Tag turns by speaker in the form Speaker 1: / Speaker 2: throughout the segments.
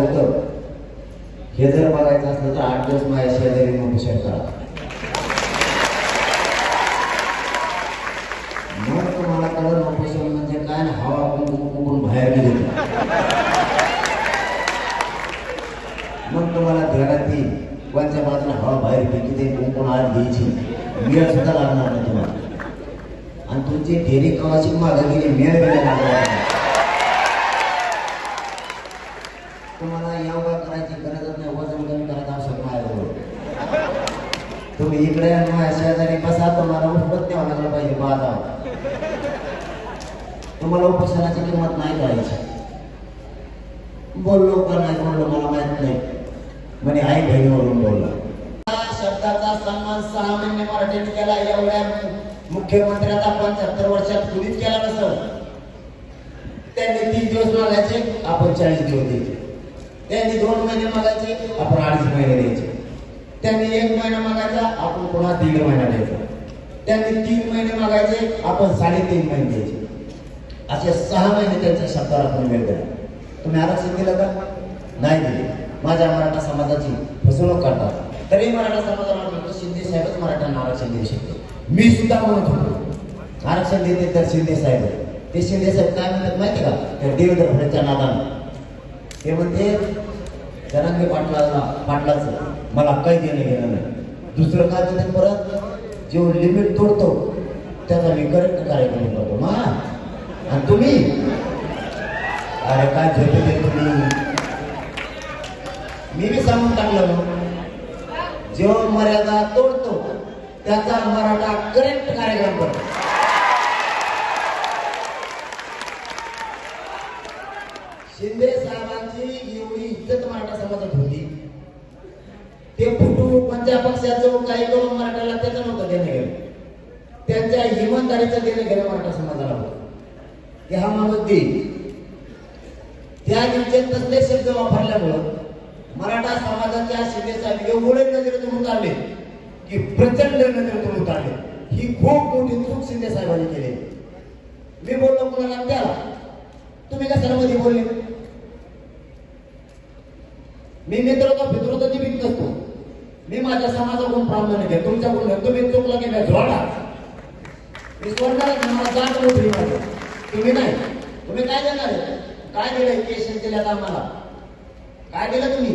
Speaker 1: होतं. हे जर बघायचं असलं तर आठ दिवस माझ्या शेजारी नोकरी शकता मग तुम्हाला कळलं ऑपरेशन म्हणजे काय? ना हवा आपण कुकून बाहेर गेली. मग तुम्हाला ध्यानात येईल कोणत्या बाजूला हवा बाहेर फेकी ते कुंकून आत घ्यायची. मिळ सुद्धा लागणार नाही तुम्हाला. आणि तुमची फेरी कवाची मागं गेली मेळ गेल्या लागणार नाही. तुम्हाला योगा करायची गरजच नाही वजन कमी करायचं आवश्यक माझ्याजवळ तुम्ही इकडे शेजारी बसा तुम्हाला उपत नाही पाहिजे बाधा तुम्हाला उपचाराची किंमत नाही करायची. बोललो का नाही बोललो मला माहीत नाही. म्हणे आई बहिणीवरून बोलला. शब्दाचा सन्मान सहा महिने मराठीत केला एवढ्या मुख्यमंत्र्याचा पंच्याहत्तर वर्षात कुणीच केला नसत. त्यांनी तीस दिवस मागायचे आपण चाळीस दिवस द्यायचे. त्यांनी दोन महिने मागायचे आपण अडीच महिने द्यायचे. त्यांनी एक महिना मागायचा आपण पुन्हा दीड महिना द्यायचा. त्यांनी तीन महिने मागायचे आपण साडेतीन महिने द्यायचे. असे सहा महिने त्यांच्या शब्दाला आपण वेळ दिला. तुम्ही आरक्षण दिलं का? नाही दिले. माझ्या मराठा समाजाची फसवणूक करतात. तरी मराठा समाजाला म्हणतो शिंदे साहेबच मराठ्यांना आरक्षण देऊ शकते. मी सुद्धा म्हणत होतो आरक्षण देते तर शिंदे साहेब ते शिंदे साहेब काय म्हणतात माहिती का? त्या देवेंद्र फडणवीसच्या नादानं. ते म्हणते जनांगे पाटलाला पाटलाचं मला काही देणं घेणं नाही. दुसरं काय ते परत? जो लिमिट तोडतो त्याचा मी करेक्ट कार्यक्रम करतो. मा आणि तुम्ही? अरे काय झोपते तुम्ही? मी बी सांगून टाकलं मग. जो मर्यादा तोडतो त्याचा मराठा करेक्ट कार्यक्रम करतो. शिंदे पंचा पक्षाचं काही करून मराठाला त्याचं नव्हतं देणं घेणं. त्यांच्या इमानदारीचं देणं घेणं मराठा समाजाला होतं. ते हा माणूस देईल त्या दिवशी तसले शब्द वापरल्यामुळं मराठा समाजाच्या शिंदे एवढे नजरेतून उतारले की प्रचंड नजरेतून उतारले. ही खूप मोठी चूक शिंदे साहेबांनी केली. मी बोललो कुणाला? त्याला. तुम्ही कशाला मध्ये बोलले? मी मित्रता फित्रता भीत नसतो मी माझ्या समाजाकडून प्रामाणिक आहे तुमच्याकडून नाही. तुम्ही चुकला की? नाही झोडा. मी सोडणार मला जात मोठी माझी तुम्ही नाही. तुम्ही काय देणार काय दिलं केशन केल्यात आम्हाला? काय दिलं तुम्ही?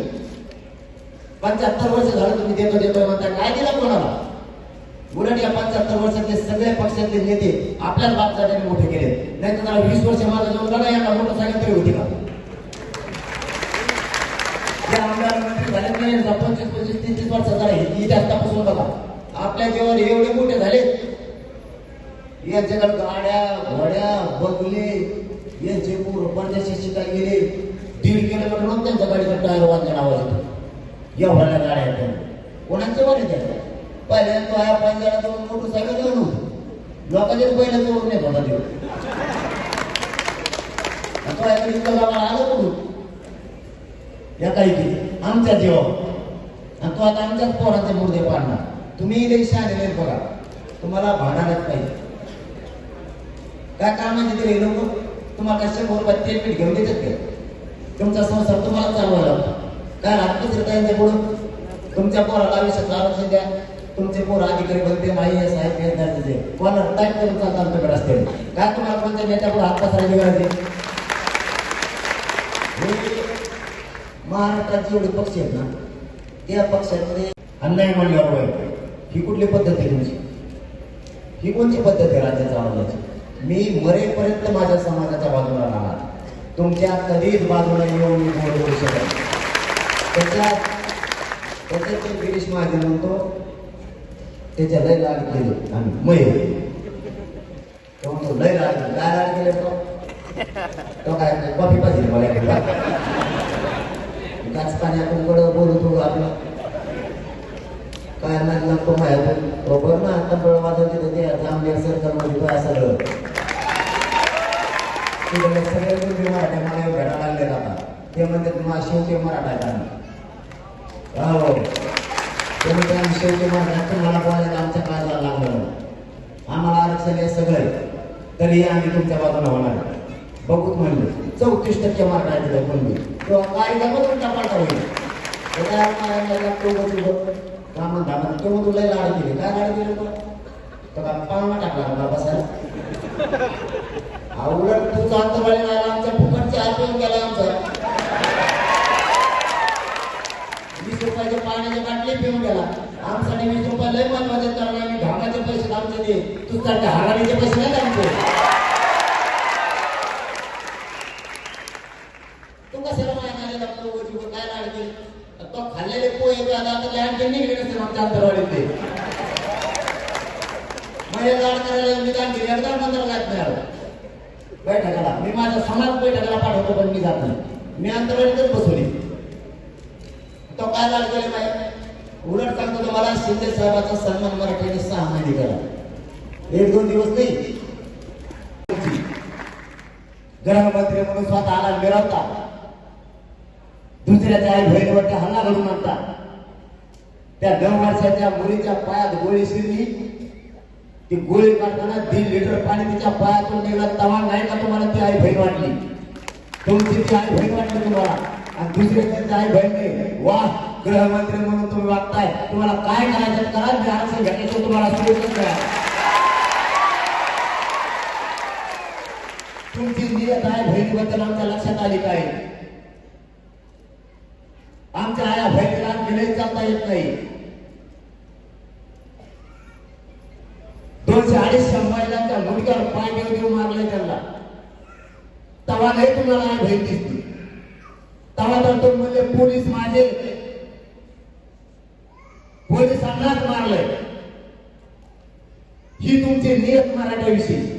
Speaker 1: पंच्याहत्तर वर्ष झालं तुम्ही देतो देतो म्हणता काय दिलं कोणाला? उलट या पंच्याहत्तर वर्षातले सगळे पक्षातले नेते आपल्याच बापदादाने मोठे केले. नाही तर त्याला वीस वर्ष माझा जाऊन लढा यांना मोटरसायकल तरी होती का? झाल्यानंतर आमदार पंचवीस पंचवीस तीस तीस वर्ष झाले. इतिहास तपासून बघा. आपल्या जीवन एवढे मोठे झाले. यांच्याकडे गाड्या घोड्या बंगले यांचे पूर परदेशी शिकायला गेले दीड किलोमीटर मग त्यांच्या गाडीचा टायर वाजण्या आवाज एवढ्या गाड्या आहेत कोणाचे वर येते पहिल्यांदा तो ह्या पंजाला दोन मोटरसायकल घेऊन होतो लोकांचेच पहिल्या जोडून नाही होता देऊ. आता इतकं आलं म्हणून. या काही केली आमच्या जीवावर आणि तो आता आमच्याच पोराचे मुर्दे पाडणार. तुम्ही लई शहाणे बघा. तुम्हाला भांडारच पाहिजे. काय कामाचे दिले लोक? तुम्हाला काय शंभर रुपये तेल पीठ घेऊन देतात काय? तुमचा संसार तुम्हाला चालवायला लागतो. काय राहत तर काय बोलून तुमच्या पोराला आयुष्याचं आरक्षण द्या. तुमचे पोर अधिकारी बनते माई एस आय पी एस ते कोणाला टाईप करून चालतात आमच्याकडे असते. काय तुम्हाला कोणत्या नेत्यापुढे हात पसरायची गरज आहे हे महाराष्ट्रात जेवढे पक्ष आहेत ना त्या पक्षामध्ये अन्याय म्हणल्यावर वाईट ही कुठली पद्धत आहे तुमची? ही कोणती पद्धत आहे राज्याच्या चालवण्याची मी मरेपर्यंत माझ्या समाजाच्या बाजूला राहणार तुमच्या कधीच बाजूला येऊन मी बोलू करू शकत त्याच्यात त्याच्यात गिरीश महाजन म्हणतो त्याच्या लय लाड केले आम्ही. मय. तो म्हणतो लय लाड काय लाड केले तो. तो काय कॉफी पाहिजे मला इकडे. त्याच पाणी आपण कडं बोलतो आपलं. काय नाही नको माहिती बरोबर हो, ना आता बळ वाजवते होते ते जामनेर सरकारमध्ये काय सगळं तिकडे सगळे मुली मराठा मला भेटायला लागले आता. ते म्हणतात मा शेवटी मराठा आहे हो ते म्हणते आम्ही शेवटी मराठा तुम्हाला बोलायला आमच्या काळाला लागलं आम्हाला आरक्षण आहे सगळं. तरी आम्ही तुमच्या बाजूला होणार. बघूत म्हणलं चौतीस टक्के मराठा आहे तिथे कोणी तो काही होईल तो काय तो तुला लाड दिले काय लाड दिले तो का पाळणा टाकला बाबासाहेब हा उलट तू चालतो वेळे आमच्या फुकटचे आरपीएम केला आमचा वीस रुपयाचे पाण्याचे बाटली पिऊन गेला आमसाठी वीस रुपये लय महत्त्वाचे कारण आम्ही घामाचे पैसे आमचे ते तू त्या हरामीचे पैसे नाही आमचे तू कशाला मागायला लागतो ओझी वर काय लागते तो खाल्लेले पोहे बी आता आता लहान त्यांनी गेले नसते आमच्या अंतरवाडीत ते माझ्या गाड करायला मी काय एकदा मंदिर लागत नाही बैठकाला. मी माझ्या समाज बैठकाला पाठवतो पण मी जात नाही. मी अंतरवाडीतच बसवली. तो काय लाड केले पाहिजे उलट सांगतो तुम्हाला शिंदे साहेबाचा सन्मान मराठीने सहा महिने करा एक दोन दिवस नाही. गृहमंत्री म्हणून स्वतः आला मिरवता दुसऱ्याच्या आई बहिणीवरती हल्ला घडून आणतात त्या नऊ वर्षाच्या मुलीच्या पायात गोळी शिरली. ती गोळी काढताना दीड लिटर पाणी तिच्या पायातून निघला तवा नाही का तुम्हाला ती आई बहीण वाटली? तुमची ती आई बहीण वाटली तुम्हाला? आणि दुसऱ्याची ती आई बहीण वा गृहमंत्री म्हणून तुम्ही वागताय. तुम्हाला काय करायचं करा. मी आरक्षण घ्यायचं तुम्हाला सोडून करा तुमची नियत आहे बहिणीबद्दल आमच्या लक्षात आली काय? आमच्या आया बहिणीला गेले चालता येत नाही. महिलांच्या पाय देऊ मारले त्यांना. तवा नाही तुम्हाला आई दिसते. तवा तर तो म्हणजे पोलीस माझे. पोलिसांनाच मारले ही तुमची नियत मराठ्याविषयी.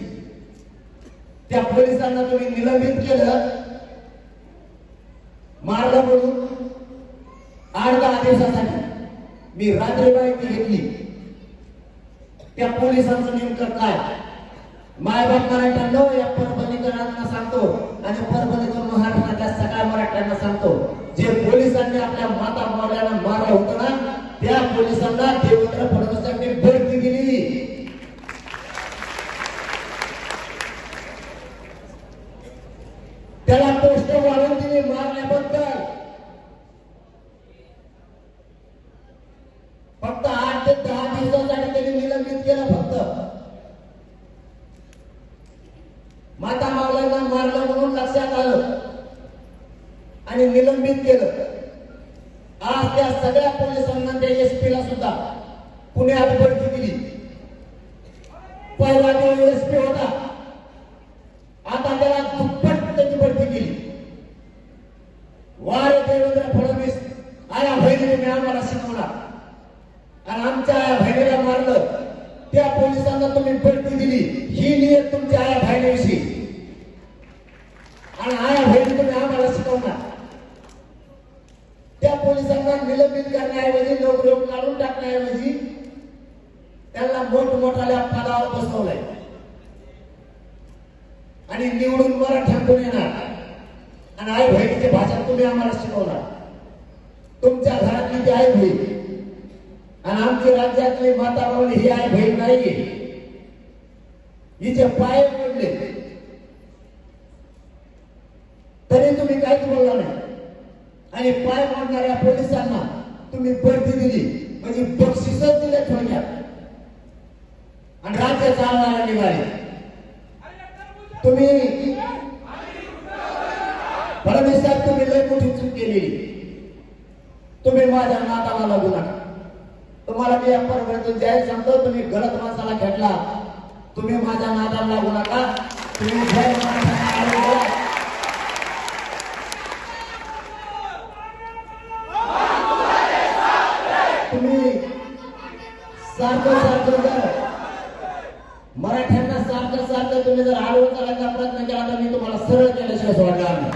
Speaker 1: त्या पोलिसांना तुम्ही निलंबित केलं. मारलं म्हणून. आठ दहा दिवसासाठी. मी रात्री माहिती घेतली. त्या पोलिसांचं नेमकं काय? मायबाप मराठ्यांना या परभणीकरांना सांगतो आणि परभणीकर महाराष्ट्रातल्या सगळ्या मराठ्यांना सांगतो. जे पोलिसांनी आपल्या माता मावळ्यांना मारलं होतं ना त्या पोलिसांना देवेंद्र फडणवीसांनी बढती दिली. त्याला पोस्ट वाढून दिली मारल्याबद्दल आणि निलंबित केलं. आज त्या सगळ्या पोलिसांना त्या एसपी ला सुद्धा पुण्यात बढती दिली. पहिला तो एसपी होता आता त्याला दुप्पट त्याची बढती केली वारे देवेंद्र फडणवीस आया बहिणीने मी आम्हाला शिकवला. आणि आमच्या आया बहिणीला मारलं. त्या पोलिसांना तुम्ही बढती दिली. ही नियत तुमच्या आया बहिणीविषयी. आणि आया बहिणी तुम्ही आम्हाला शिकवणार. त्या पोलिसांना निलंबित करण्याऐवजी नोकरी काढून टाकण्याऐवजी त्यांना मोठमोठ्या पदावर बसवलंय. आणि निवडून मराठ्यातून येणार. आणि आई बहिणीची भाषा तुम्ही आम्हाला शिकवणार. तुमच्या घरातली ती आई बहीण. आणि आमची राज्यातली माता ही आई बहीण नाहीये. हिचे पाय पडले तरी तुम्ही काहीच बोलला नाही आणि मांडणाऱ्या पोलिसांना तुम्ही बढती दिली. म्हणजे बक्षीसच दिलं थोडक्यात. आणि राज्य चालणाऱ्या निघाले. तुम्ही फडणवीस साहेब तुम्ही लय मोठी चूक केलेली. तुम्ही माझ्या नाताला लागू नका. तुम्हाला मी या परभणीतून जाहीर सांगतो तुम्ही गलत माणसाला खेटला तुम्ही माझ्या नादाला लागू नका. तुम्ही जय मराठा तुम्ही सारखं सारखं जर मराठ्यांना सारखं सारखं तुम्ही जर आरोप करायचा प्रयत्न केला तर मी तुम्हाला सरळ केल्याशिवाय सोडणार नाही.